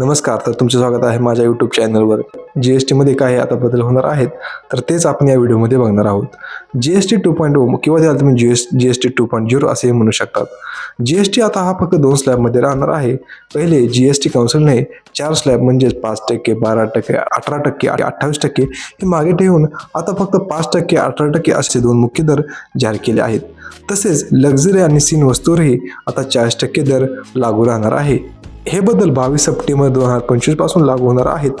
नमस्कार तर तुमचे स्वागत आहे माझ्या यूट्यूब चॅनलवर जी एस टीमध्ये काही आता बदल होणार आहेत तर तेच आपण या व्हिडिओमध्ये बघणार आहोत. G S T two point O किंवा त्याला तुम्ही G S G S T two point zero असेही म्हणू शकतात. जी एस टी आता हा फक्त दोन स्लॅबमध्ये राहणार आहे. पहिले जी एस टी काउन्सिलने चार स्लॅब म्हणजेच पाच टक्के बारा टक्के अठरा टक्के आणि अठ्ठावीस टक्के हे मागे ठेवून आता फक्त पाच टक्के अठरा टक्के असे दोन मुख्य दर जाहीर केले आहेत. तसेच लक्झरी आणि सीन वस्तूवरही आता चाळीस टक्के दर लागू राहणार आहे. हे बदल बावीस सप्टेंबर दोन हजार पंचवीसपासून लागू होणार आहेत.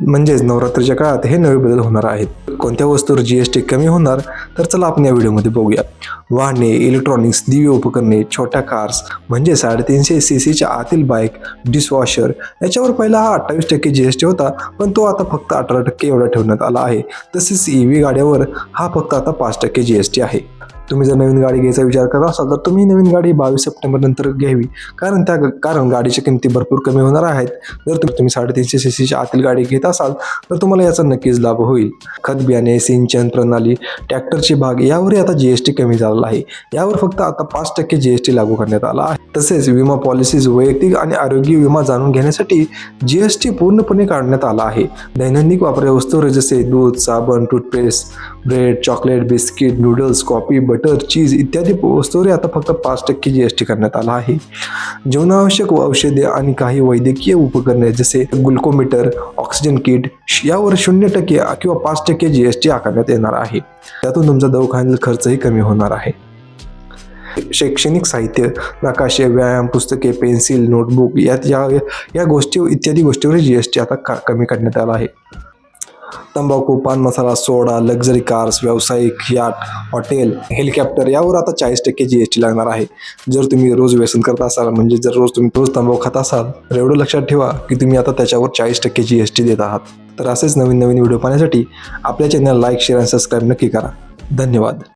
म्हणजेच नवरात्रीच्या काळात हे नवे बदल होणार आहेत. कोणत्या वस्तूवर जी एस टी कमी होणार? तर चला आपण या व्हिडिओमध्ये बघूया. वाहने इलेक्ट्रॉनिक्स दिव्य उपकरणे छोट्या कार्स म्हणजे साडेतीनशे सी सीच्या आतील बाईक डिशवॉशर याच्यावर पहिला हा अठ्ठावीस टक्के जी एस टी होता पण तो आता फक्त अठरा टक्के एवढा ठेवण्यात आला आहे. तसेच ई व्ही गाड्यावर हा फक्त आता पाच टक्के जी एस टी आहे. तुम्ही जर नवीन गाडी घ्यायचा विचार करत असाल तर तुम्ही नवीन गाडी बावीस सप्टेंबर नंतर घ्यावी. कारण त्या कारण गाडीच्या किमती भरपूर कमी होणार आहेत. जर तुम्ही साडेतीनशे सी सीच्या आतील गाडी घेत असाल तर तुम्हाला याचा नक्कीच लाभ होईल. खत बियाणे सिंचन प्रणाली ट्रॅक्टरचे भाग यावरही आता जी एस टी कमी झालेला आहे. यावर फक्त आता पाच टक्के जी एस टी लागू करण्यात आला आहे. तसेच विमा पॉलिसीज वैयक्तिक आणि आरोग्य विमा जाणून घेण्यासाठी जी एस टी पूर्णपणे काढण्यात आला आहे. दैनंदिन वापर वस्तूवर जसे दूध साबण toothpaste bread chocolate biscuit noodles coffee butter cheese इत्यादी वस्तूवर आता फक्त पाच टक्के जी एस टी करण्यात आला आहे. जीवनावश्यक औषधे आणि काही वैद्यकीय उपकरणे जसे ग्लुकोमीटर ऑक्सिजन किट यावर शून्य टक्के किंवा पाच टक्के जी एस टी आकारण्यात येणार आहे. त्यातून तुमचा दवाखान्यातील खर्चही कमी होणार आहे. शैक्षणिक साहित्य नकाशे व्यायाम पुस्तके पेन्सिल नोटबुक यात या या गोष्टी इत्यादी गोष्टीवर जी एस टी आता का कमी करण्यात आला आहे. तंबाखू pan masala soda luxury cars व्यावसायिक याट हॉटेल हेलिकॉप्टर यावर आता चाळीस टक्के जी एस टी लागणार आहे. जर तुम्ही रोज व्यसन करत असाल म्हणजे जर रोज तुम्ही रोज तंबाखू खात असाल तर एवढं लक्षात ठेवा की तुम्ही आता त्याच्यावर चाळीस टक्के जी एस टी देत आहात. तर असेच नवीन नवीन व्हिडिओ पाहण्यासाठी आपल्या चॅनल लाईक शेअर आणि सबस्क्राईब नक्की करा. धन्यवाद.